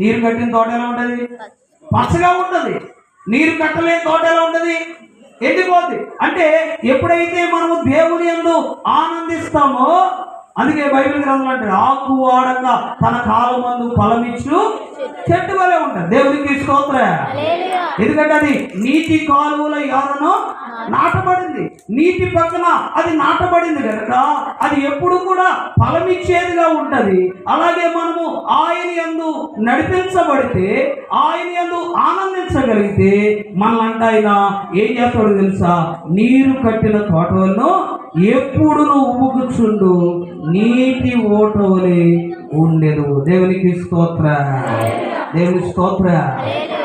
నీరు కట్టిన తోట ఎలా ఉంటది? పచ్చగా ఉంటది. నీరు కట్టలేని తోట ఎలా ఉంటది? ఎండిపోద్ది. అంటే ఎప్పుడైతే మనము దేవుని యందు ఆనందిస్తామో అందుకే బైబిల్ గ్రంథంలో అంటే ఆకు వాడక తన కాలమందు ఫలమిచ్చు చెట్టు వలె ఉంటుంది. దేవునికి స్తోత్ర. ఎందుకంటే అది నీటి కాలువల ఎవరనో నాటబడింది. నీటి పక్కన అది నాటబడింది కనుక అది ఎప్పుడు కూడా ఫలమిచ్చేదిగా ఉంటది. అలాగే మనము ఆయన యందు నడిపించబడితే ఆయన యందు ఆనందించగలిగితే మనలంట ఆయన ఏం చేస్తాడు తెలుసా? నీరు కట్టిన తోటలను ఎప్పుడు నువ్వు నీటి ఓట వలె ఉండేదు. దేవునికి స్తోత్ర. దేవుని స్తోత్ర.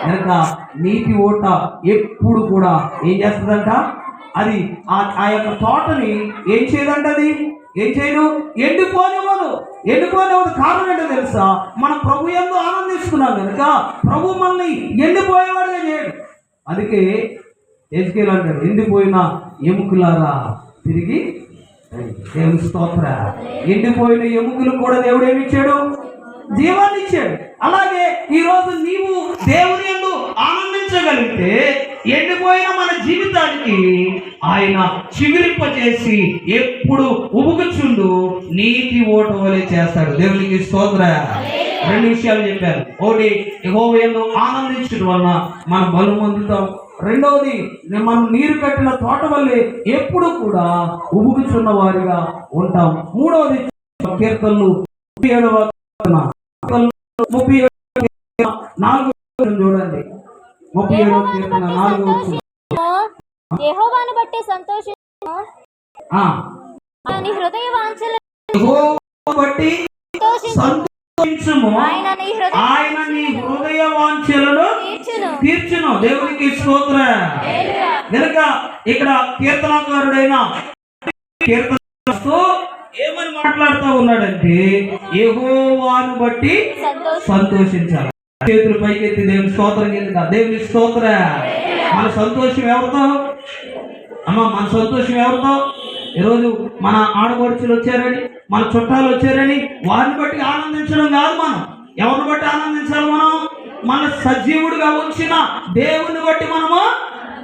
కనుక నీటి ఓట ఎప్పుడు కూడా ఏం చేస్తుందంట? అది ఆ యొక్క తోటని ఏం చేయదంట అది? ఏం చేయదు ఎండిపోనివ్వదు. ఎండిపోనివ్వదు కారణం ఏంటో తెలుసా? మన ప్రభు ఎందు ఆనందిస్తున్నాం కనుక ప్రభు మనల్ని ఎండిపోయేవాడుగా చేయడు. అందుకే ఎజ్కేల్ అంటాడు ఎండిపోయిన ఎముకలారా తిరిగి. దేవుని స్తోత్ర. ఎండిపోయిన ఎముకలు కూడా దేవుడు ఏమి ఇచ్చాడు? జీవాన్ని ఇచ్చాడు. అలాగే ఈరోజు నీవు దేవుని ఎందు ఆనందించగలిగితే ఎండిపోయిన మన జీవితానికి ఆయన చిగురింపచేసి ఎప్పుడు ఉబుకుచుండు నీటి ఓట వలె చేస్తాడు. దేవునికి స్తోత్ర. రెండు విషయాలు చెప్పారు. ఒకటి ఎగోవేను ఆనందించడం వలన మన బలు పొందుతాం రెండవది మనం నీరు కట్టిన తోట వల్లే ఎప్పుడు కూడా ఉబుకుచున్న వారిగా ఉంటాం. మూడవది కీర్తనలు ఏడవ ముప్పై నాలుగు చూడండి ముప్పై ఏడు కీర్తన నాలుగు యెహోవాను బట్టి సంతోషించు ఆయన హృదయ వాంఛలు బట్టి సంతోషించుము ఆయన నీ హృదయ ఆయన నీ హృదయ వాంఛలను తీర్చును. దేవునికి స్తోత్ర. కనుక ఇక్కడ కీర్తనకారుడైన కీర్తన ఏమని మాట్లాడుతూ ఉన్నాడంటే యెహోవాను బట్టి సంతోషం సంతోషించాలి. చేతులు పైకెత్తి దేవుని స్తోత్రం కింద దేవుని స్తోత్ర. మన సంతోషం ఎవరితో? అమ్మ మన సంతోషం ఎవరితో? ఈరోజు మన ఆడపడుచులు వచ్చారని మన చుట్టాలు వచ్చారని వారిని బట్టి ఆనందించడం కాదు మనం. ఎవరిని బట్టి ఆనందించాలి మనం? మన సజీవుడిగా ఉంచిన దేవుని బట్టి మనము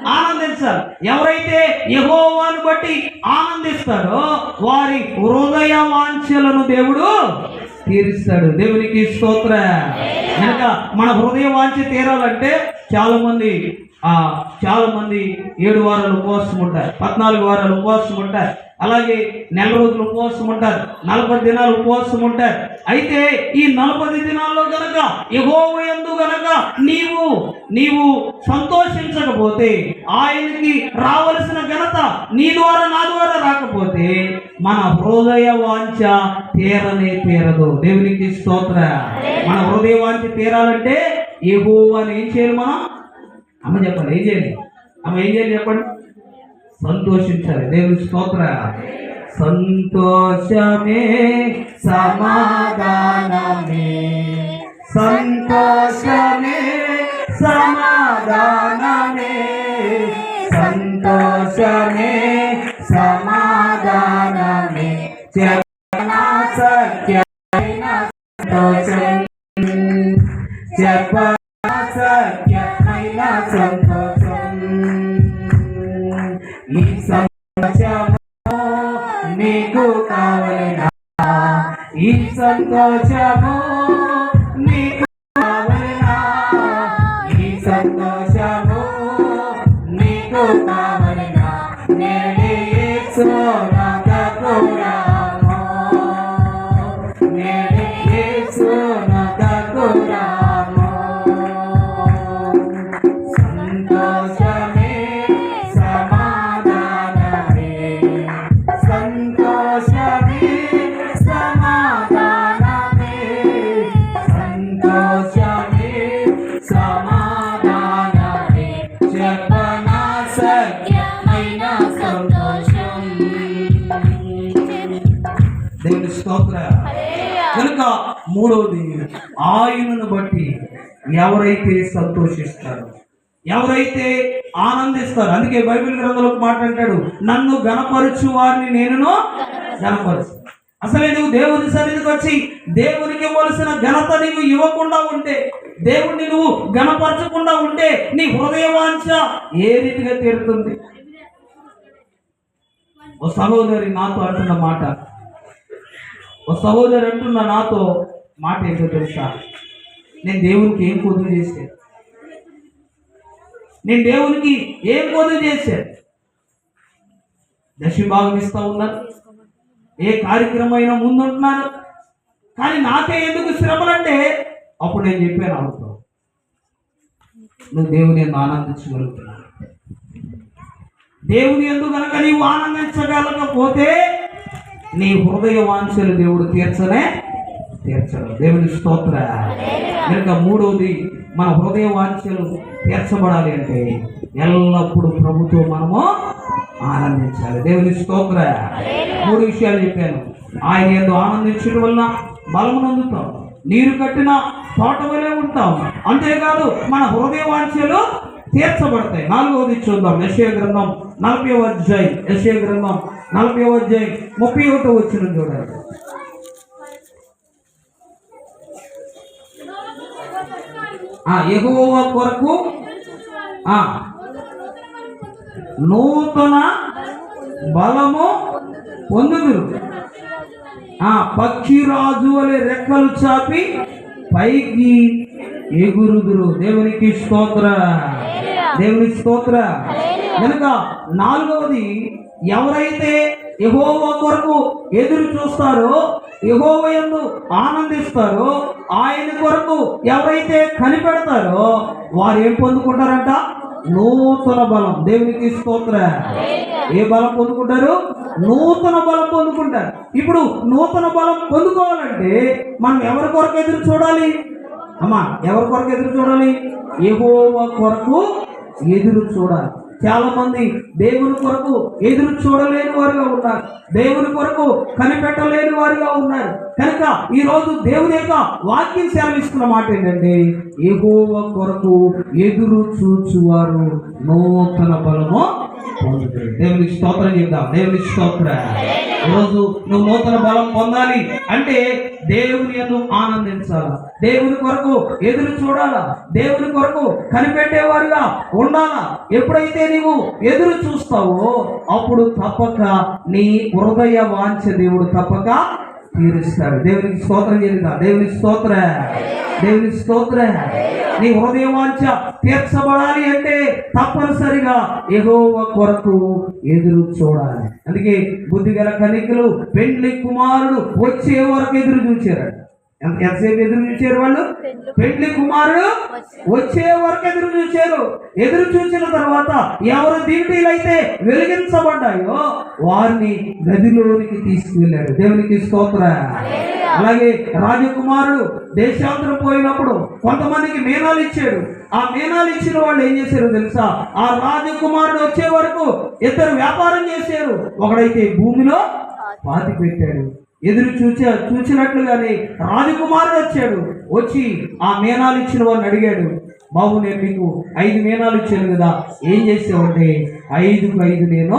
ఆనందించాలి ఎవరైతే యహోవాను బట్టి ఆనందిస్తారో వారి హృదయ వాంఛలను దేవుడు తీరుస్తాడు. దేవునికి స్తోత్ర. కనుక మన హృదయ వాంఛ తీరాలంటే చాలా మంది చాలా మంది ఏడు వారాలు ఉపవాసం ఉంటారు. పద్నాలుగు వారాలు ఉపవాసం ఉంటారు. అలాగే నెల రోజులు ఉపవాసం ఉంటారు నలభై దినాలు ఉపవాసం ఉంటారు. అయితే ఈ నలభై దినాల్లో గనక యహోవయందు గనక నీవు నీవు సంతోషించకపోతే ఆయనకి రావలసిన ఘనత నీ ద్వారా నా ద్వారా రాకపోతే మన హృదయ వాంఛ తీరనే తీరదు. దేవునికి స్తోత్ర. మన హృదయ వాంఛ తీరాలంటే యెహోవాని ఏం చేయాలి మనం? అమ్మ చెప్పండి ఏం చేయాలి? అమ్మ ఏం చేయాలి చెప్పండి? సంతోషించాలి. దేవుని స్తోత్ర. సంతోషమే సమాధానమే. సంతోషమే సమాధానమే. సంతోషమే సమాధానమే. చెప్పనా సత్యమైన సంతోషం. చెప్పనా సత్యమైన సంతోషం. నీకు కావలనా? ఈ సంతోషము ఆయనను బట్టి ఎవరైతే సంతోషిస్తారో ఎవరైతే ఆనందిస్తారు. అందుకే బైబిల్ గ్రంథంలో ఒక మాట అంటాడు నన్ను గణపరచు వారిని నేను గణపరచు అసలే నువ్వు దేవుని సన్నిధికి వచ్చి దేవునికి ఇవ్వాల్సిన ఘనత నీవు ఇవ్వకుండా ఉంటే దేవుణ్ణి నువ్వు గణపరచకుండా ఉంటే నీ హృదయ వాంఛ ఏ రీతిగా తీరుతుంది? ఓ సహోదరి నాతో అంటున్న మాట. ఓ సహోదరి అంటున్న నాతో మాట ఏంటో తెలుసా? నేను దేవునికి ఏం కొదువు చేశాను? నేను దేవునికి ఏం కొదువు చేశాను? దశభాగం ఇస్తా ఉన్నాను. ఏ కార్యక్రమం అయినా ముందుంటున్నాను. కానీ నాకే ఎందుకు శ్రమలంటే అప్పుడు నేను చెప్పాను ఆవిడతో నువ్వు దేవుని ఎందు ఆనందించగలుగుతున్నావు. దేవుని ఎందుకు కనుక నీవు ఆనందించగలకపోతే నీ హృదయ వాంఛలు దేవుడు తీర్చనే తీర్చడు దేవుని స్తోత్ర కనుక మూడవది మన హృదయ వాంఛలు తీర్చబడాలి అంటే ఎల్లప్పుడూ ప్రభుతో మనము ఆనందించాలి. దేవుని స్తోత్ర మూడు విషయాలు చెప్పాను. ఆయన ఎందు ఆనందించడం వలన బలము నొందుతాం. నీరు కట్టిన తోట వలె ఉంటాం. అంతేకాదు మన హృదయ వాంఛలు తీర్చబడతాయి. నాలుగవది చూద్దాం. యశయ గ్రంథం నలభై అధ్యాయం. యశయ గ్రంథం నలభై అధ్యాయం ముప్పై ఒకటో వచ్చిన చూడండి. ఆ ఎగువ కొరకు ఆ నూతన బలము పొందుదురు. ఆ పక్షిరాజు వలె రెక్కలు చాపి పైకి ఎగురుదురు. దేవునికి స్తోత్ర. దేవునికి స్తోత్ర. కనుక నాలుగవది ఎవరైతే యహోవ కొరకు ఎదురు చూస్తారో యహోవ ఎందు ఆనందిస్తారో ఆయన కొరకు ఎవరైతే కనిపెడతారో వారు ఏం పొందుకుంటారంట? నూతన బలం. దేవునికి స్తోత్ర. ఏ బలం పొందుకుంటారు? నూతన బలం పొందుకుంటారు. ఇప్పుడు నూతన బలం పొందుకోవాలంటే మనం ఎవరి కొరకు ఎదురు చూడాలి? అమ్మా ఎవరి కొరకు ఎదురు చూడాలి? యెహోవా కొరకు ఎదురు చూడాలి. చాలా మంది దేవుని కొరకు ఎదురు చూడలేని వారుగా ఉన్నారు. దేవుని కొరకు కనిపెట్టలేని వారుగా ఉన్నారు. కనుక ఈరోజు దేవుని యొక్క వాక్యం సెలవిస్తున్న మాట ఏంటంటే ఎగోవ కొరకు ఎదురు చూచువారు నూతన బలము దేవునికి స్తోత్రం చెప్దాం. దేవునికి స్తోత్ర. ఈరోజు నువ్వు నూతన బలం పొందాలి అంటే దేవుని ఎందు ఆనందించాలా? దేవుని కొరకు ఎదురు చూడాలా? దేవుని కొరకు కనిపెట్టేవారుగా ఉండాలా? ఎప్పుడైతే నీవు ఎదురు చూస్తావో అప్పుడు తప్పక నీ హృదయ వాంఛ దేవుడు తప్పక తీరుస్తాడు దేవునికి స్తోత్రం చెల్లిందా దేవునికి స్తోత్ర. దేవునికి స్తోత్ర. నీ హృదయవాంఛ తీర్చబడాలి అంటే తప్పనిసరిగా ఎగోవ కొరకు ఎదురు చూడాలి. అందుకే బుద్ధిగల కనికలు పెండ్లి కుమారుడు వచ్చే వరకు ఎదురు చూచారు ఎంతసేపు ఎదురు చూచారు వాళ్ళు? పెండ్లి కుమారుడు వచ్చే వరకు ఎదురు చూచారు ఎదురు చూసిన తర్వాత ఎవరు అయితే వెలిగించబడ్డాయో వారిని గదిలోనికి తీసుకువెళ్ళాడు. దేవునికి స్తోత్ర. అలాగే రాజకుమారుడు దేశాంతరం పోయినప్పుడు కొంతమందికి మేనాలు ఇచ్చాడు. ఆ మేనాలు ఇచ్చిన వాళ్ళు ఏం చేశారు తెలుసా? ఆ రాజకుమారుడు వచ్చే వరకు ఇద్దరు వ్యాపారం చేశారు. ఒకడైతే భూమిలో పాతి పెట్టాడు. ఎదురు చూచా చూచినట్లుగానే రాజకుమారుడు వచ్చాడు. వచ్చి ఆ మేనాలు ఇచ్చిన వాడిని అడిగాడు. బాబు నేను మీకు ఐదు మేనాలు ఇచ్చాను కదా. ఏం చేసావంటే ఐదుకు ఐదు నేను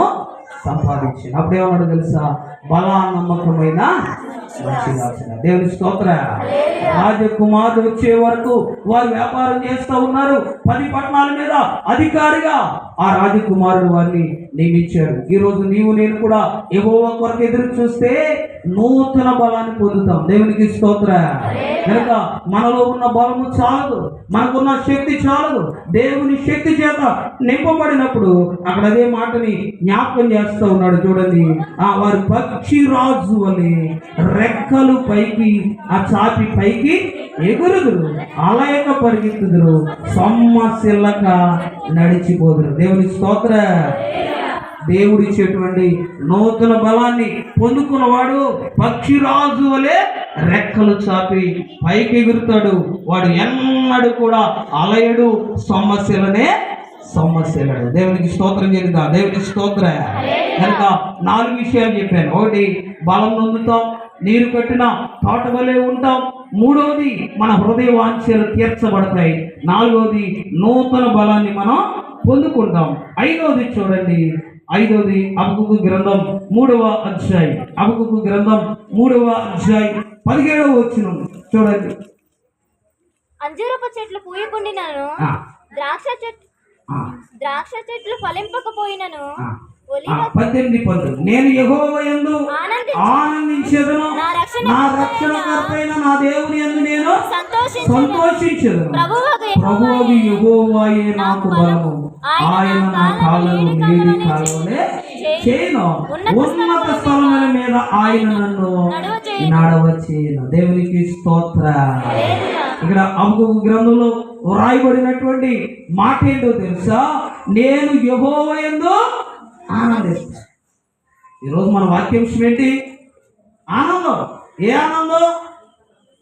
సంపాదించాను. అప్పుడేమన్నాడు తెలుసా? బలా నమ్మకమైన దేవుని స్తోత్ర. రాజకుమారుడు వచ్చే వరకు వారు వ్యాపారం చేస్తూ ఉన్నారు. పది పట్టణాల మీద అధికారిగా ఆ రాజకుమారుడు వారిని నియమించాడు ఈ రోజు నీవు నేను కూడా ఎగోవ కొరకు ఎదురు చూస్తే నూతన బలాన్ని పొందుతాం. దేవునికి స్తోత్ర. కనుక మనలో ఉన్న బలము చాలదు. మనకున్న శక్తి చాలదు. దేవుని శక్తి చేత నింపబడినప్పుడు అక్కడ అదే మాటని జ్ఞాపకం చేస్తూ ఉన్నాడు. చూడండి. ఆ వారి పక్షి రాజు అని రెక్కలు పైకి ఆ చాపి పైకి ఎగురుదురు. అలయక పరిగెత్తుదురు. సొమ్మశిల్లక నడిచిపోదురు. దేవుని స్తోత్ర. దేవుడిచ్చేటువంటి నూతన బలాన్ని పొందుకున్నవాడు పక్షిరాజు వలె రెక్కలు చాపి పైకి ఎగురుతాడు. వాడు ఎన్నడు కూడా అలయడు. సమస్యలనే సమస్యలడు దేవునికి స్తోత్రం చేద్దా దేవునికి స్తోత్ర. కనుక నాలుగు విషయాలు చెప్పాను. ఒకటి బలం నొందుతాం. నీరు కట్టిన తోట వలె ఉంటాం. మూడవది మన హృదయ వాంఛలు తీర్చబడతాయి. నాలుగవది నూతన బలాన్ని మనం పొందుకుంటాం. ఐదవది చూడండి. ఐదవది అబకుకు గ్రంథం మూడవ అధ్యాయం. అబకుకు గ్రంథం మూడవ అధ్యాయం. పదిహేడవ వచ్చిన చూడండి. అంజూరపు చెట్లు పూయకుండినను. ద్రాక్ష చెట్లు ఆ, ద్రాక్ష చెట్లు ఫలింపకపోయినను. పద్దెనిమిది పంతొమ్మిది నేను యెహోవా యందు ఆనందించి. ఆనందించేదను. నా రక్షణ నా రక్షణకర్తైన నా దేవుని యందు నేను సంతోషించి సంతోషించదు ప్రభువగు ప్రభువు యెహోవాయే నాకు బలము. ఆయన నా కాళ్ళను నీడి కాలంలో చేయను. ఉన్నత స్థలముల మీద ఆయన నన్ను నడవచ్చేను దేవునికి స్తోత్ర. ఇక్కడ అబుకు గ్రంథంలో వ్రాయబడినటువంటి మాట ఏంటో తెలుసా? నేను యహోవయందు ఆనందిస్తాను ఈరోజు మన వాక్యాంశం ఏంటి ఆనందం. ఏ ఆనందం?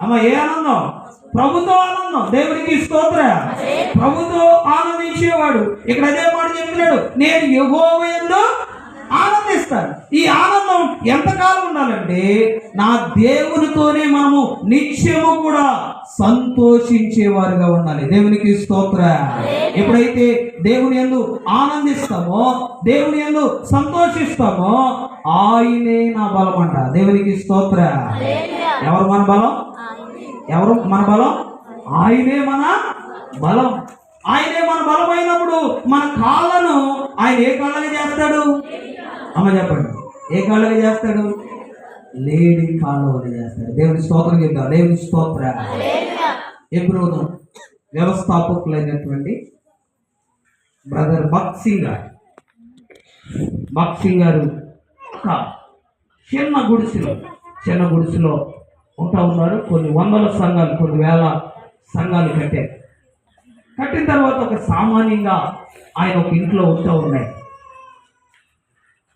అమ్మ ఏ ఆనందం? ప్రభుతో ఆనందం. దేవునికి స్తోత్ర. ప్రభుతో ఆనందించేవాడు. ఇక్కడ అదే మాట చెప్తున్నాడు. నేను యహోవయందు ఆనందిస్తాను ఈ ఆనందం ఎంతకాలం ఉండాలంటే నా దేవునితోనే మనము నిత్యము కూడా సంతోషించేవారుగా ఉండాలి. దేవునికి స్తోత్ర. ఎప్పుడైతే దేవుని ఎందు ఆనందిస్తామో దేవుని ఎందు సంతోషిస్తామో ఆయనే నా బలం అంట. దేవునికి స్తోత్ర. ఎవరు మన బలం? ఎవరు మన బలం? ఆయనే మన బలం. ఆయనే మన బలమైనప్పుడు మన కాళ్ళను ఆయన ఏ కాళ్ళగా చేస్తాడు? అమ్మ చెప్పండి. ఏ కాళ్ళగా చేస్తాడు? లేడి కాళ్ళగా చేస్తాడు. దేవుని స్తోత్రం చెప్తాం. దేవుని స్తోత్ర. ఎప్పుడు వ్యవస్థాపకులైనటువంటి బ్రదర్ భక్సింగ్ గారు. భక్త్ గారు ఒక చిన్న గుడిసెలో చిన్న గుడిసెలో ఉంటా ఉన్నారు. కొన్ని వందల సంఘాలు కొన్ని వేల సంఘాలు కట్టారు. కట్టిన తర్వాత ఒక సామాన్యంగా ఆయన ఒక ఇంట్లో ఉంటూ ఉన్నాయి.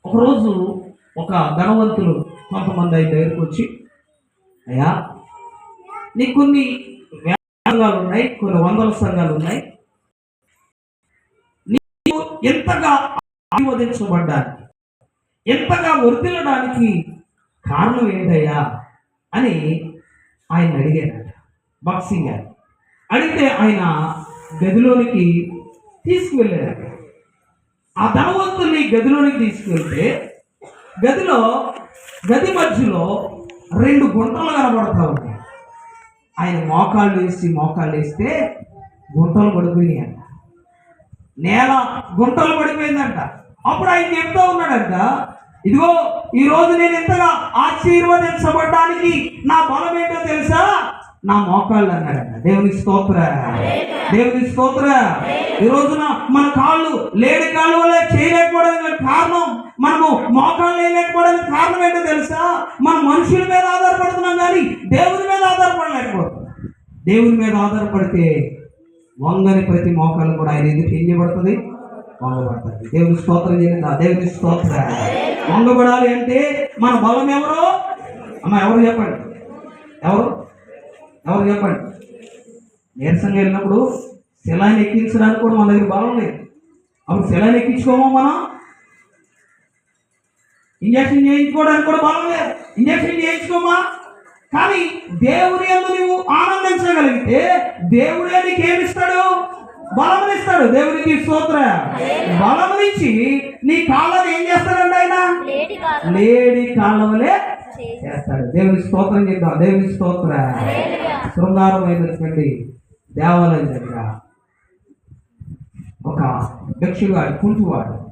ఒకరోజు ఒక ధనవంతులు కొంతమంది ఆయన దగ్గరికి వచ్చి అయ్యా నీకు కొన్ని వేల సంఘాలు ఉన్నాయి కొన్ని వందల సంఘాలు ఉన్నాయి. నీవు ఎంతగా ఆశీర్వదించబడ్డానికి ఎంతగా వర్తిల్లడానికి కారణం ఏంటయ్యా అని ఆయన అడిగారట. బాక్సింగ్ గారు అడిగితే ఆయన గదిలోనికి తీసుకువెళ్ళారట ఆ ధనవంతుల్ని గదిలోనికి తీసుకువెళ్తే గదిలో గది మధ్యలో రెండు గుంటలు కనబడతా ఉన్నాయి. ఆయన మోకాళ్ళు వేసి మోకాళ్ళు వేస్తే గుంటలు పడిపోయినాయి అంట. నేల గుంటలు పడిపోయిందంట. అప్పుడు ఆయన చెప్తా ఉన్నాడంట ఇదిగో ఈరోజు నేను ఎంతగా ఆశీర్వదించబడడానికి నా బలం ఏంటో తెలుసా? నా మోకాళ్ళు అన్నాడంట దేవుని స్తోత్ర. దేవుని స్తోత్ర. ఈ రోజున మన కాళ్ళు లేడి కాళ్ళు వల్ల చేయలేకపోవడానికి కారణం మనము మోకాళ్ళు వేయలేకపోవడానికి కారణం ఏంటో తెలుసా? మన మనుషుల మీద ఆధారపడుతున్నాం కానీ దేవుని మీద ఆధారపడలేకపోతున్నాం. దేవుని మీద ఆధారపడితే వంగని ప్రతి మోకాలు కూడా ఆయన ఎందుకు ఏం చేయబడుతుంది వంగబడుతుంది దేవుని స్తోత్రం చేయండి దేవుని స్తోత్ర. వంగబడాలి అంటే మన బలం ఎవరు? అమ్మ ఎవరు చెప్పండి? ఎవరు? ఎవరు చెప్పండి. నీరసంగా వెళ్ళినప్పుడు శిలాన్ని ఎక్కించడానికి కూడా మన దగ్గర బలం లేదు. అప్పుడు శిలాన్ని ఎక్కించుకోమా మనం? ఇంజక్షన్ చేయించుకోవడానికి కూడా బలం లేదు. ఇంజక్షన్ చేయించుకోమా? కానీ దేవుని యందు నువ్వు ఆనందించగలిగితే దేవుడే నీకు ఏమిస్తాడు బలమునిస్తాడు. దేవునికి స్తోత్ర. బలమునిచ్చి నీ కాళ్ళని ఏం చేస్తాడండి ఆయన? లేడి కాలం లేడి కాళ్ళవలే చేసి చేస్తాడు దేవుని స్తోత్రం చేద్దాం దేవుని స్తోత్ర. శృంగారమైనటువంటి దేవాలయం దగ్గర ఒక భిక్షుగాడు కుంటువాడు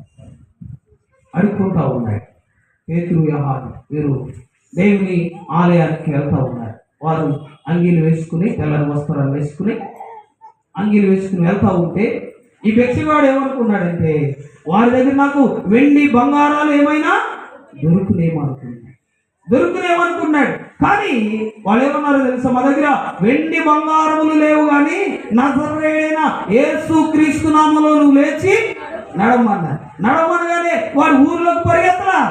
అడుక్కుంటా ఉన్నాడు. పేతురు వ్యవహారం వీరు దేవుని ఆలయానికి వెళ్తా ఉన్నారు. వారు అంగీలు వేసుకుని తెల్లని వస్త్రాలు వేసుకుని అంగీలు వేసుకుని వెళ్తా ఉంటే ఈ భిక్షగాడు ఏమనుకున్నాడంటే వారి దగ్గర నాకు వెండి బంగారాలు ఏమైనా దొరుకునేమో అనుకున్నాడు. దొరుకునేమనుకున్నాడు కానీ వాళ్ళు ఏమన్నారు తెలుసా? మా దగ్గర వెండి బంగారములు లేవు కానీ నజరేడైన యేసు క్రీస్తు నామలో నువ్వు లేచి నడమన్నారు నడమనగానే వాడు ఊర్లోకి పరిగెత్తరా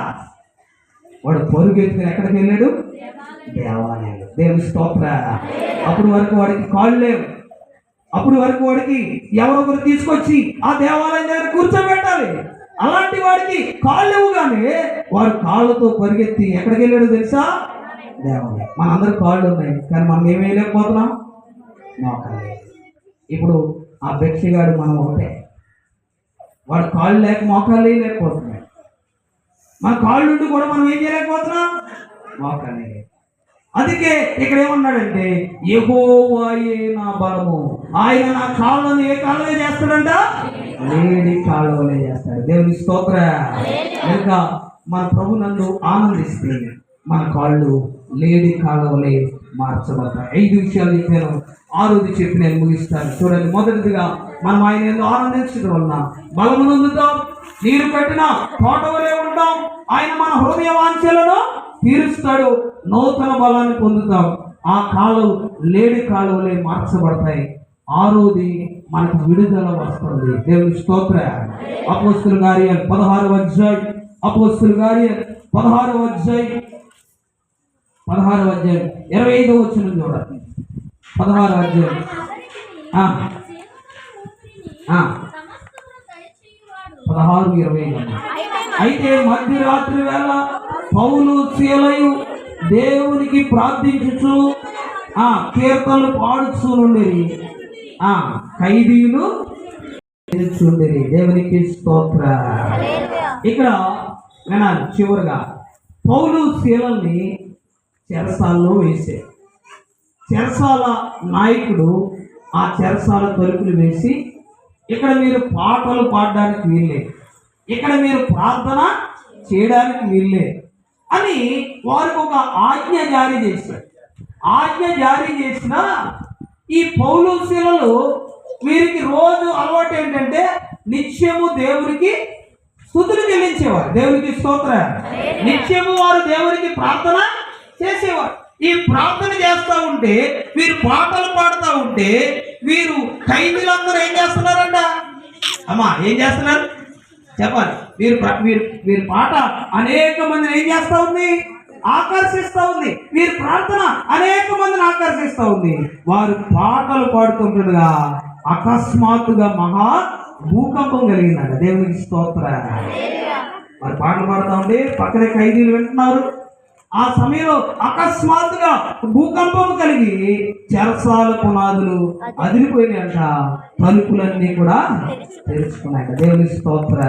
వాడు పరుగెత్తుకుని ఎక్కడికి వెళ్ళాడు? దేవాలయం దేవుని స్తోత్ర. అప్పుడు వరకు వాడికి కాళ్ళు లేవు. అప్పుడు వరకు వాడికి ఎవరొకరు తీసుకొచ్చి ఆ దేవాలయం దగ్గర కూర్చోబెట్టాలి. అలాంటి వాడికి కాళ్ళు ఇవ్వగానే వాడు కాళ్ళతో పరిగెత్తి ఎక్కడికి వెళ్ళాడు తెలుసా? దేవాలయం మనందరికి కాళ్ళు ఉన్నాయి. కానీ మనం ఏమీ వేయలేకపోతున్నాం? ఇప్పుడు ఆ భిక్షగాడు మనం ఒకటే. వాడు కాళ్ళు లేక మోకాళ్ళు వేయలేకపోతున్నాడు. మన కాళ్ళు ఉండి కూడా మనం ఏం చేయలేకపోతున్నాం? వాకనే అందుకే ఇక్కడ ఏమన్నాడంటే యెహోవాయే నా బలము? ఆయన నా కాళ్ళను ఏ కాళ్ళనే చేస్తాడంట? లేని కాళ్ళవలే చేస్తాడు. దేవుని స్తోత్ర. కనుక మన ప్రభు నందు ఆనందిస్తే మన కాళ్ళు లేడి కాళ్ళవలే మార్చబడతాయి. ఐదు విషయాలు చెప్పాను ఆరోది చెప్పి నేను ముగిస్తాను. చూడండి మొదటిదిగా మనం ఆయన ఎందుకు ఆనందించడం వలన బలము నొందుతాం నీరు పెట్టిన తోట వలె ఉంటాం ఆయన మన హృదయ వాంఛలను తీరుస్తాడు. నూతన బలాన్ని పొందుతాం. ఆ కాలం లేడి కాలువలే మార్చబడతాయి. ఆ రోజు మనకు విడుదల వస్తుంది. దేవుని స్తోత్ర. అపోస్తులు గారి పదహారు అధ్యాయం. అపోస్తులు గారి పదహారు అధ్యాయం. పదహారు అధ్యాయం. ఇరవై ఐదో వచ్చిన చూడండి. పదహారు అధ్యాయం. ఆ, పదహారు ఇరవై ఐదు. అయితే మధ్యరాత్రి వేళ పౌలు శీలయు దేవునికి ప్రార్థించుచు ఆ కీర్తనలు పాడుచూ నుండిరి ఆ ఖైదీలు నిలుచుండిరి దేవునికి స్తోత్ర. ఇక్కడ వినాలి చివరిగా పౌలు శీలల్ని చెరసాలలో వేసే. చెరసాల నాయకుడు ఆ చెరసాల తలుపులు వేసి ఇక్కడ మీరు పాటలు పాడడానికి వీళ్ళే ఇక్కడ మీరు ప్రార్థన చేయడానికి వీళ్ళే అని వారికి ఒక ఆజ్ఞ జారీ చేశాడు ఆజ్ఞ జారీ చేసిన ఈ పౌలు శిలలు వీరికి రోజు అలవాటు ఏంటంటే నిత్యము దేవునికి స్థుతులు చెల్లించేవారు. దేవునికి స్తోత్ర నిత్యము వారు దేవునికి ప్రార్థన చేసేవారు. ఈ ప్రార్థన చేస్తూ ఉంటే వీరు పాటలు పాడుతూ ఉంటే వీరు ఖైదీలందరూ ఏం చేస్తున్నారంట? అమ్మా ఏం చేస్తున్నారు? చెప్పాలి. మీరు ప్ర- మీరు వీరి పాట అనేక మందిని ఏం చేస్తూ ఉంది? ఆకర్షిస్తూ ఉంది. మీరు ప్రార్థన అనేక మందిని ఆకర్షిస్తూ ఉంది. వారు పాటలు పాడుతుంటుండగా అకస్మాత్తుగా మహా భూకంపం కలిగిందంట. దేవునికి స్తోత్ర. వారు పాటలు పాడుతూ ఉండి పక్కనే ఖైదీలు వింటున్నారు. ఆ సమయంలో అకస్మాత్తుగా భూకంపం కలిగి చెరసాల పునాదులు అదిరిపోయినాయంట. తలుపులన్నీ కూడా తెరుచుకున్నాయంట. దేవుని స్తోత్ర.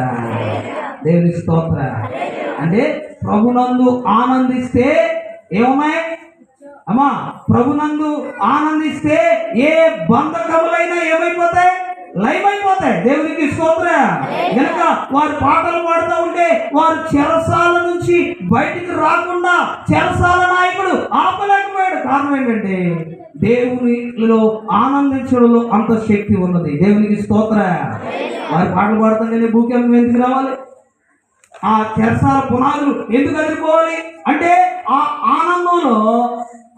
దేవుని స్తోత్ర. అంటే ప్రభునందు ఆనందిస్తే ఏమున్నాయి అమ్మా ప్రభునందు ఆనందిస్తే ఏ బంధకములైనా ఏమైపోతాయి? లైవ్ అయిపోతాయి దేవునికి స్తోత్ర. కనుక వారు పాటలు పాడుతూ ఉంటే వారు చెరసాల నుంచి బయటికి రాకుండా చెరసాల నాయకుడు ఆపలేకపోయాడు. కారణం ఏంటంటే దేవునిలో ఆనందించడంలో అంత శక్తి ఉన్నది. దేవునికి స్తోత్ర. వారి పాటలు పాడుతుంటేనే భూకంపం ఎందుకు రావాలి. ఆ చెరసాల పునాదులు ఎందుకు అదిరిపోవాలి అంటే ఆ ఆనందంలో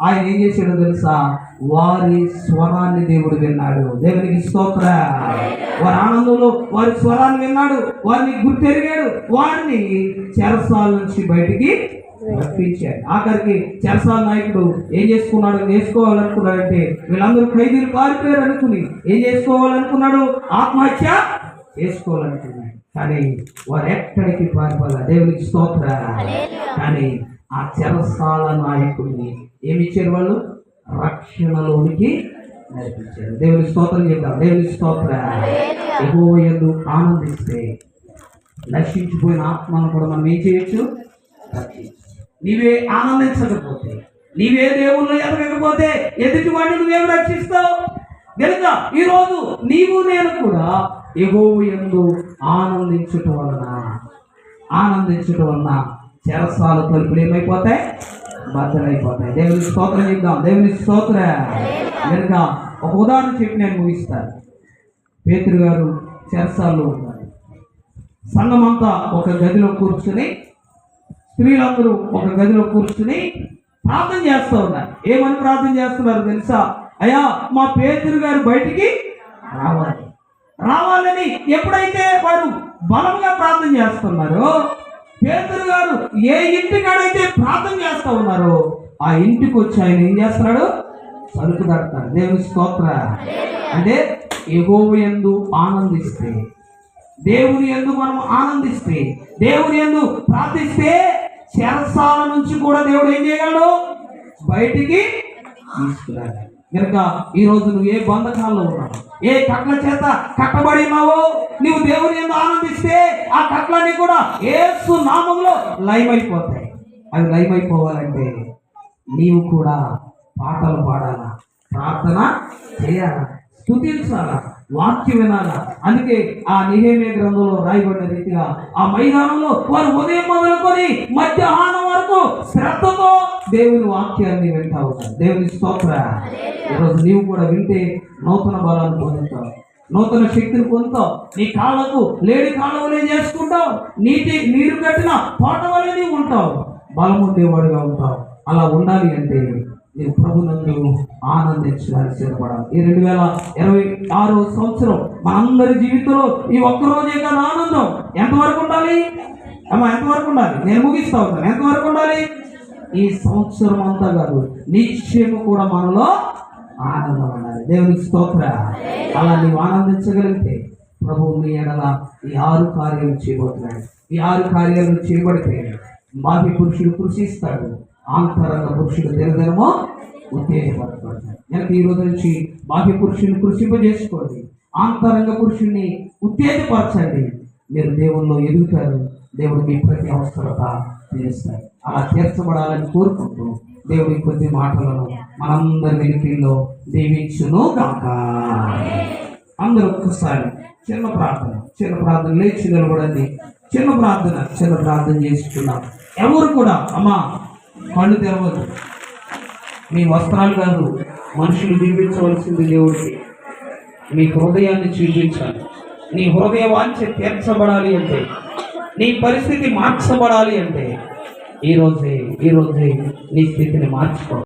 ఆయన ఏం చేశాడో తెలుసా? వారి స్వరాన్ని దేవుడు విన్నాడు. దేవునికి స్తోత్ర. వారి ఆనందంలో వారి స్వరాన్ని విన్నాడు. వారిని గుర్తెరిగాడు. వారిని చెరసాల నుంచి బయటికి రప్పించాడు. ఆఖరికి చెరసాల నాయకుడు ఏం చేసుకున్నాడు? నేర్చుకోవాలనుకున్నాడంటే వీళ్ళందరూ ఖైదీలు పారిపోయారు అనుకుని ఏం చేసుకోవాలనుకున్నాడు? ఆత్మహత్య చేసుకోవాలనుకున్నాడు. కానీ వారు ఎక్కడికి పారిపోలే? దేవునికి స్తోత్ర. కానీ ఆ చెరసాల నాయకుడిని ఏమి ఇచ్చారు వాళ్ళు? రక్షణలోనికి నడిపించారు. దేవుని స్తోత్రం చెప్తాం దేవుని స్తోత్ర. ఎగో ఎందు ఆనందిస్తే నశించిపోయిన ఆత్మను కూడా మనం ఏం చేయొచ్చు. నీవే ఆనందించకపోతే నీవే దేవుళ్ళు ఎదగకపోతే ఎదుటి వాడిని నువ్వేం రక్షిస్తావు? కనుక ఈరోజు నీవు నేను కూడా ఎగో ఎందు ఆనందించుట వలన ఆనందించడం వలన చెరసాల తలుపులు ఏమైపోతాయి? బద్దలైపోతాయి దేవుని స్తోత్రం చెప్దాం. దేవుని స్తోత్ర. కనుక ఒక ఉదాహరణ చెప్పి నేను ముగిస్తాను. పేతురు గారు చెరసాల్లో ఉన్నారు. సంఘమంతా ఒక గదిలో కూర్చుని స్త్రీలందరూ ఒక గదిలో కూర్చుని ప్రార్థన చేస్తూ ఉన్నారు. ఏమని ప్రార్థన చేస్తున్నారు తెలుసా? అయ్యా మా పేతురు గారు బయటికి రావాలి. రావాలని ఎప్పుడైతే వారు బలంగా ప్రార్థన చేస్తున్నారో పేదరు గారు ఏ ఇంటికాడైతే ప్రార్థన చేస్తూ ఉన్నారో ఆ ఇంటికి వచ్చి ఆయన ఏం చేస్తున్నాడు? సరుకు కడతాడు దేవుని స్తోత్ర. అంటే ఎగోవు ఎందు ఆనందిస్తే దేవుని ఎందు మనం ఆనందిస్తే దేవుని ఎందు ప్రార్థిస్తే చెరసాల నుంచి కూడా దేవుడు ఏం చేయగలడు? బయటికి తీసుకురాగలడు కనుక ఈ రోజు నువ్వు ఏ బంధకాల్లో ఉన్నావు? ఏ కట్ల చేత కట్టబడి ఉన్నావో నువ్వు దేవుని ఎందు ఆనందిస్తే ఆ కట్లన్నీ కూడా ఏసు నామంలో లయమైపోతాయి. అవి లయమైపోవాలంటే నీవు కూడా పాటలు పాడాలా? ప్రార్థన చేయాలా? స్థుతించాలా వాక్యం వినాలా? అందుకే ఆ నిహేమే గ్రంథంలో రాయబడిన రీతిగా ఆ మైదానంలో వారు ఉదయం మొదలుకొని మధ్యాహ్నం వరకు శ్రద్ధతో దేవుని వాక్యాన్ని వింటా ఉంటారు. దేవుని స్తోత్ర. ఈరోజు నీవు కూడా వింటే నూతన బలాన్ని పొందుతావు. నూతన శక్తిని పొందుతావు. నీ కాళ్ళకు లేడి కాళ్ళవలే చేసుకుంటావు. నీటి నీరు కట్టిన తోట వలె నీవు ఉంటావు. బలం ఉండేవాడుగా ఉంటావు. అలా ఉండాలి అంటే నీవు ప్రభునందు ఆనందించడానికి సిద్ధపడాలి. ఈ రెండు వేల ఇరవై ఆరో సంవత్సరం మనందరి జీవితంలో ఈ ఒక్క రోజే కదా ఆనందం. ఎంతవరకు ఉండాలి? అమ్మా ఎంతవరకు ఉండాలి? నేను ముగిస్తా ఉంటాను. ఎంతవరకు ఉండాలి? ఈ సంవత్సరం అంతా కాదు నిశ్చయము కూడా మనలో ఆనందం ఉండాలి. దేవునికి స్తోత్ర. అలా నీవు ఆనందించగలిగితే ప్రభు మీ ఎడల ఈ ఆరు కార్యాలు చేయబోతున్నాడు ఈ ఆరు కార్యాలు చేయబడితే బాహ్య పురుషుడు కృషిస్తాడు. ఆంతరంగ పురుషుడు దినదినమో ఉత్తేజపడతాడు కనుక ఈ రోజు నుంచి బాహ్య పురుషుని కృషింపజేసుకోండి. ఆంతరంగ పురుషుణ్ణి ఉత్తేజపరచండి. మీరు దేవుల్లో ఎదుగుతారు. దేవుడు మీ ప్రతి అవసరత తీరుస్తారు అలా తీర్చబడాలని కోరుకుంటూ దేవుడి కొద్ది మాటలను మనందరి వెనుకల్లో దీవించును కాక అందరూ ఒక్కసారి చిన్న ప్రార్థన చిన్న ప్రార్థన లేచి నిలబడండి. చిన్న ప్రార్థన చిన్న ప్రార్థన చేసుకున్నాం ఎవరు కూడా అమ్మా కళ్ళు తెరవదు మీ వస్త్రాలు కాదు మనుషులు చూపించవలసింది దేవుడికి. మీ హృదయాన్ని చూపించాలి. నీ హృదయ వాంఛ తీర్చబడాలి అంటే నీ పరిస్థితి మార్చబడాలి అంటే ఈరోజే ఈరోజే నీ స్థితిని మార్చుకో.